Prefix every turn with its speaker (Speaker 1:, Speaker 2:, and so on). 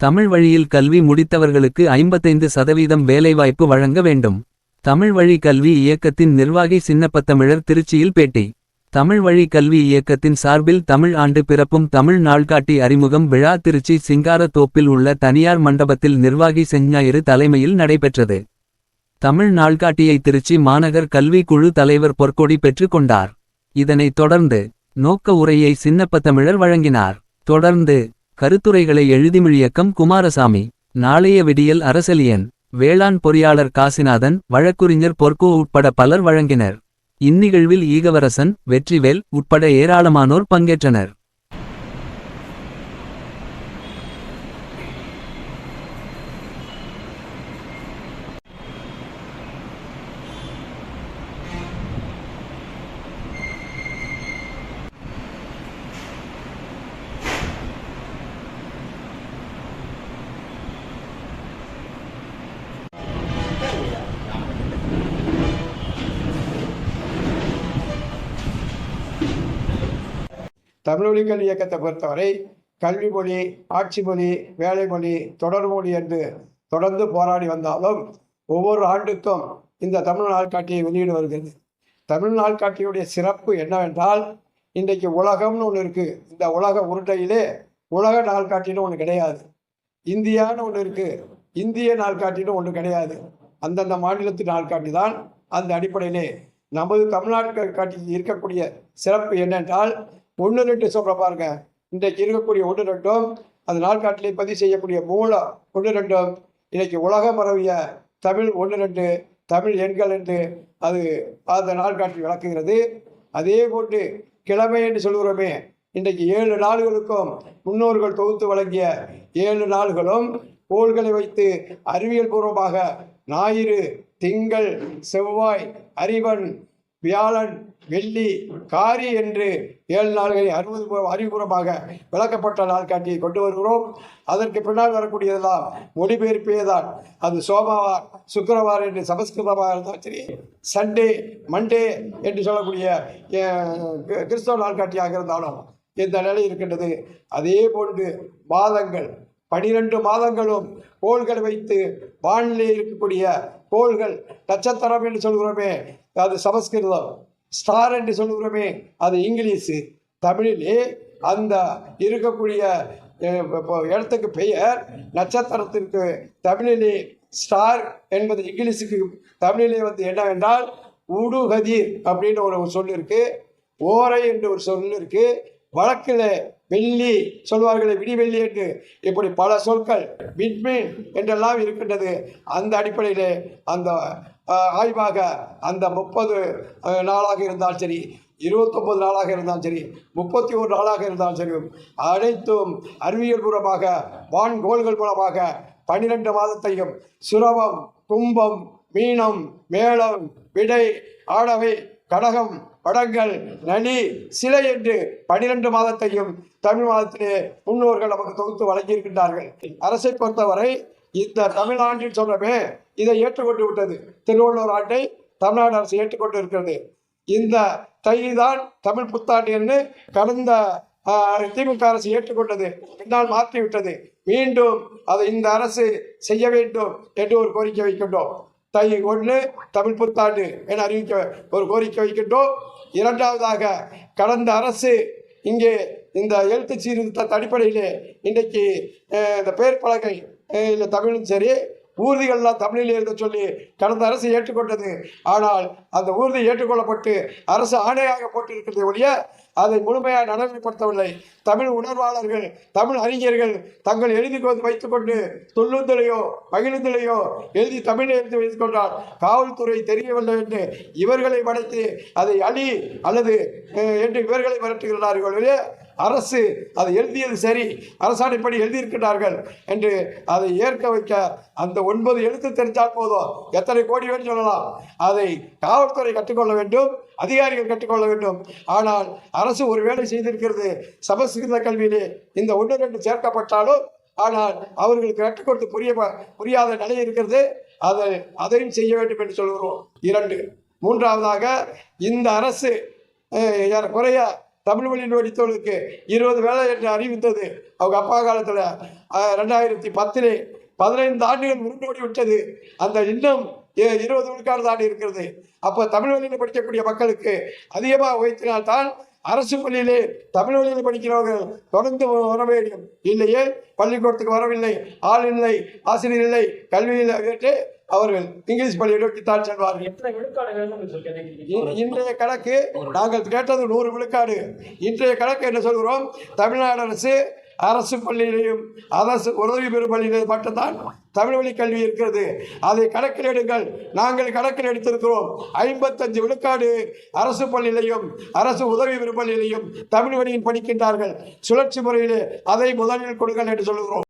Speaker 1: தமிழ் வழியில் கல்வி முடித்தவர்களுக்கு ஐம்பத்தைந்து சதவீதம் வேலைவாய்ப்பு வழங்க வேண்டும். தமிழ் வழி கல்வி இயக்கத்தின் நிர்வாகி சின்னப்பத்தமிழர் திருச்சியில் பேட்டி. தமிழ் வழி கல்வி இயக்கத்தின் சார்பில் தமிழ் ஆண்டு பிறப்பும் தமிழ் நாள்காட்டி அறிமுகம் விழா திருச்சி சிங்காரத்தோப்பில் உள்ள தனியார் மண்டபத்தில் நிர்வாகி செஞ்ஞாயிறு தலைமையில் நடைபெற்றது. தமிழ் நாள்காட்டியை திருச்சி மாநகர் கல்வி குழு தலைவர் பொற்கொடி பெற்றுக் கொண்டார். இதனைத் தொடர்ந்து நோக்க உரையை சின்னப்பத்தமிழர் வழங்கினார். தொடர்ந்து கருத்துரைகளை எழுதிமிழியக்கம் குமாரசாமி. நாளைய விடியல் அரசலியன். வேளாண் பொறியாளர் காசிநாதன் வழக்குரைஞர் பொற்கோ உட்பட பலர் வழங்கினர். இந்நிகழ்வில் ஈகவரசன் வெற்றிவேல் உட்பட ஏராளமானோர் பங்கேற்றனர்.
Speaker 2: தமிழொலி இயக்கத்தை பொறுத்தவரை கல்வி மொழி ஆட்சி மொழி வேலை மொழி தொடர் மொழி என்று தொடர்ந்து போராடி வந்தாலும் ஒவ்வொரு ஆண்டுக்கும் இந்த தமிழ் நாட்காட்டியை வெளியிடு வருகிறது. தமிழ் நாட்காட்டியுடைய சிறப்பு என்னவென்றால் இன்றைக்கு உலகம்னு ஒன்று இருக்குது இந்த உலக உருட்டையிலே உலக நாள்காட்டின்னு ஒன்று கிடையாது. இந்தியான்னு ஒன்று இருக்குது இந்திய நாள்காட்டின்னு ஒன்று கிடையாது. அந்தந்த மாநிலத்து நாள்காட்டி தான் அந்த அடிப்படையிலே நமது தமிழ்நாட்டு காட்டில் இருக்கக்கூடிய சிறப்பு என்னென்றால் ஒன்று ரெண்டு சொல்கிற பாருங்க. இன்றைக்கு இருக்கக்கூடிய ஒன்று ரெண்டும் அந்த நாட்காட்டிலே பதிவு செய்யக்கூடிய மூலம் ஒன்று ரெண்டும் இன்றைக்கு உலகம் பரவிய தமிழ் ஒன்று ரெண்டு தமிழ் எண்கள் என்று அது அந்த நாட்காட்டில் விளக்குகிறது. அதே போன்று கிழமை என்று சொல்கிறோமே இன்றைக்கு ஏழு நாள்களுக்கும் முன்னோர்கள் தொகுத்து வழங்கிய ஏழு நாள்களும் கோள்களை வைத்து அறிவியல் பூர்வமாக ஞாயிறு திங்கள் செவ்வாய் அறிவன் வியாழன் வெள்ளி காரி என்று ஏழு நாள்களில் அறுபது அறிவுபூர்வமாக விளக்கப்பட்ட நாட்காட்டியை கொண்டு வருகிறோம். அதற்கு பின்னால் வரக்கூடியதெல்லாம் மொழிபெயர்ப்பே தான் அது சோமவார் சுக்கரவார் என்று சமஸ்கிருதமாக இருந்தாலும் சரி சண்டே மண்டே என்று சொல்லக்கூடிய கிறிஸ்தவ நாட்காட்டியாக இருந்தாலும் இந்த நிலை இருக்கின்றது. அதே போன்று மாதங்கள் பனிரெண்டு மாதங்களும் கோள்களை வைத்து வானிலை இருக்கக்கூடிய கோள்கள் நட்சத்திரம் என்று சொல்கிறோமே அது சமஸ்கிருதம். ஸ்டார் என்று சொல்கிறோமே அது இங்கிலீஷு. தமிழிலே அந்த இருக்கக்கூடிய இடத்துக்கு பெயர் நட்சத்திரத்திற்கு தமிழிலே ஸ்டார் என்பது இங்கிலீஷுக்கு தமிழிலே வந்து என்னவென்றால் உடுகதிர் அப்படின்னு ஒரு சொல் இருக்குது ஓரை என்று ஒரு சொல் இருக்குது வழக்கில் வெள்ளி சொல்வார்களே விடிவெள்ளி என்று. இப்படி பல சொற்கள் விண்மீன் என்றெல்லாம் இருக்கின்றது. அந்த அடிப்படையிலே அந்த ஆய்வாக அந்த முப்பது நாளாக இருந்தாலும் சரி இருபத்தொம்பது நாளாக இருந்தாலும் சரி முப்பத்தி ஒரு நாளாக இருந்தாலும் சரி அனைத்தும் அறிவியல் பூர்வமாக வான்கோள்கள் மூலமாக பன்னிரெண்டு மாதத்தையும் சுரவம் கும்பம் மீனம் மேளம் விடை ஆடவை கடகம் படங்கள் நனி சிலை என்று பனிரெண்டு மாதத்தையும் தமிழ் மாதத்திலே முன்னோர்கள் நமக்கு தொகுத்து வழங்கியிருக்கின்றார்கள். அரசை பொறுத்தவரை இந்த தமிழ்நாட்டில் சொல்றமே இதை ஏற்றுக்கொண்டு விட்டது. திருவள்ளுவர் ஆண்டை தமிழ்நாடு அரசு ஏற்றுக்கொண்டு இருக்கிறது இந்த தை தான் தமிழ் புத்தாண்டு என்று கடந்த திமுக அரசு ஏற்றுக்கொண்டது. பின்னால் மாற்றிவிட்டது. மீண்டும் அதை இந்த அரசு செய்ய வேண்டும் என்று ஒரு கோரிக்கை வைக்கின்றோம். தை ஒன்று தமிழ் புத்தாண்டு என அறிவிக்க ஒரு கோரிக்கை வைக்கின்றோம். இரண்டாவதாக கடந்த அரசு இங்கே இந்த எழுத்து சீர்திருத்த அடிப்படையிலே இன்றைக்கு இந்த பெயர் பலகை இல்லை தமிழும் சரி ஊர்திகள்லாம் தமிழில் எழுத சொல்லி கடந்த அரசு ஏற்றுக்கொண்டது. ஆனால் அந்த ஊர்தி ஏற்றுக்கொள்ளப்பட்டு அரசு ஆணையாக போட்டிருக்கிறதை ஒழிய அதை முழுமையாக நடைமுறைப்படுத்தவில்லை. தமிழ் உணர்வாளர்கள் தமிழ் அறிஞர்கள் தங்கள் எழுதி கொண்டு வைத்துக்கொண்டு சொல்லுந்தலையோ மகிழுந்தலையோ எழுதி தமிழை எழுதி வைத்துக் கொண்டால் காவல்துறை தெரியவில்லை என்று இவர்களை படைத்து அதை அழி அல்லது என்று இவர்களை மிரட்டுகிறார்கள் அரசு அதை எழுதியது சரி. அரசாணைப்படி எழுதியிருக்கிறார்கள் என்று அதை ஏற்க வைக்க அந்த ஒன்பது எழுத்து தெரிஞ்சால் போதும். எத்தனை கோடி வேணும் சொல்லலாம். அதை காவல்துறை கற்றுக்கொள்ள வேண்டும் அதிகாரிகள் கற்றுக்கொள்ள வேண்டும். ஆனால் அரசு ஒரு வேலை செய்திருக்கிறது. சமஸ்கிருத கல்வியிலே இந்த ஒன்று ரெண்டு சேர்க்கப்பட்டாலும் ஆனால் அவர்களுக்கு கற்றுக் கொடுத்து புரிய புரியாத நிலை இருக்கிறது. அதை அதையும் செய்ய வேண்டும் என்று சொல்கிறோம் இரண்டு மூன்றாவதாக இந்த அரசு குறைய ஏறக்குறைய தமிழ் வழியில் படித்தவர்களுக்கு இருபது வேலை என்று அறிவித்தது அவங்க அப்பா காலத்தில் ரெண்டாயிரத்தி பத்திலே பதினைந்து ஆண்டுகள் முன்னோடி விட்டது. அந்த இன்னும் இருபது விழுக்காடு இருக்கிறது. அப்போ தமிழ் வழியில் படிக்கக்கூடிய மக்களுக்கு அதிகமாக உயர்த்தினால்தான் அரசு பள்ளியிலே தமிழ் வழியில் படிக்கிறவர்கள் தொடர்ந்து வர வேண்டும். இல்லையே பள்ளிக்கூடத்துக்கு வரவில்லை ஆள் இல்லை ஆசிரியர் இல்லை கல்வியில் கேட்டு அவர்கள் இங்கிலீஷ் பள்ளியை நோக்கித்தான் செல்வார்கள். இன்றைய கணக்கு நாங்கள் கேட்டது நூறு விழுக்காடு. இன்றைய கணக்கு என்ன சொல்கிறோம்? தமிழ்நாடு அரசு அரசு பள்ளியிலையும் அரசு உதவி பெறும் பள்ளியிலும் மட்டும்தான் தமிழ் வழி கல்வி இருக்கிறது. அதை கணக்கில் எடுங்கள். நாங்கள் கணக்கில் எடுத்திருக்கிறோம். ஐம்பத்தஞ்சு விழுக்காடு அரசு பள்ளியிலையும் அரசு உதவி பெறும் பள்ளியிலையும் தமிழ் வழியில் படிக்கின்றார்கள். சுழற்சி முறையிலே அதை முதலில் கொடுங்கள் என்று சொல்கிறோம்